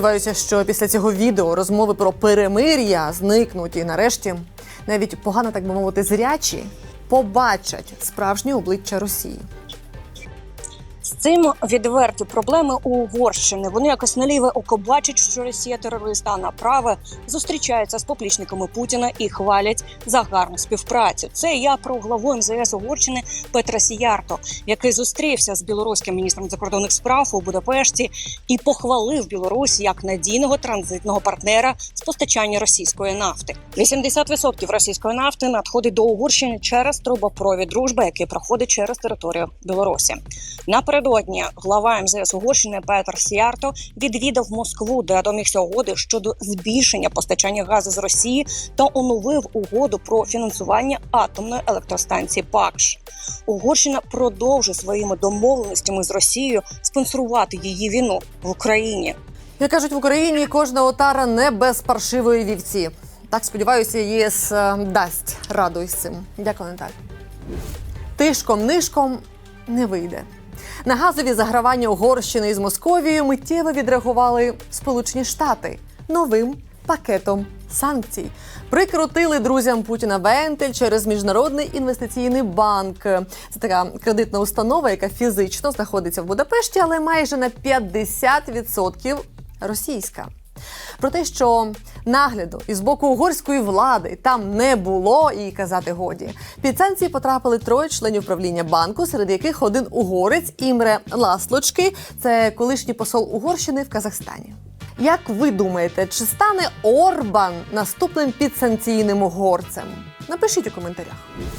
Сподіваюся, що після цього відео розмови про перемир'я зникнуть і нарешті навіть погано, так би мовити, зрячі побачать справжнє обличчя Росії. З цим відверті проблеми у Угорщини. Вони якось на ліве око бачать, що Росія терорист, а на зустрічаються з поплічниками Путіна і хвалять за гарну співпрацю. Це я про главу МЗС Угорщини Петра Сіярто, який зустрівся з білоруським міністром закордонних справ у Будапешті і похвалив Білорусь як надійного транзитного партнера з постачання російської нафти. 80% російської нафти надходить до Угорщини через трубопровід дружба, який проходить через територію Білорусі. Напередодні глава МЗС Угорщини Петр Сіарто відвідав Москву, де домігся угоди щодо збільшення постачання газу з Росії та оновив угоду про фінансування атомної електростанції ПАКШ. Угорщина продовжує своїми домовленостями з Росією спонсорувати її війну в Україні. Як кажуть в Україні, кожна отара не без паршивої вівці. Так сподіваюся, ЄС е, дасть раду із цим. Дякую, Наталь. Тишком нишком не вийде. На газові загравання Угорщини із Московією миттєво відреагували Сполучені Штати новим пакетом санкцій. Прикрутили друзям Путіна вентиль через міжнародний інвестиційний банк. Це така кредитна установа, яка фізично знаходиться в Будапешті, але майже на 50% російська. Про те, що нагляду із боку угорської влади там не було, і казати годі. Під санкції потрапили троє членів правління банку, серед яких один угорець Імре Ласлочки, це колишній посол Угорщини в Казахстані. Як ви думаєте, чи стане Орбан наступним підсанкційним угорцем? Напишіть у коментарях.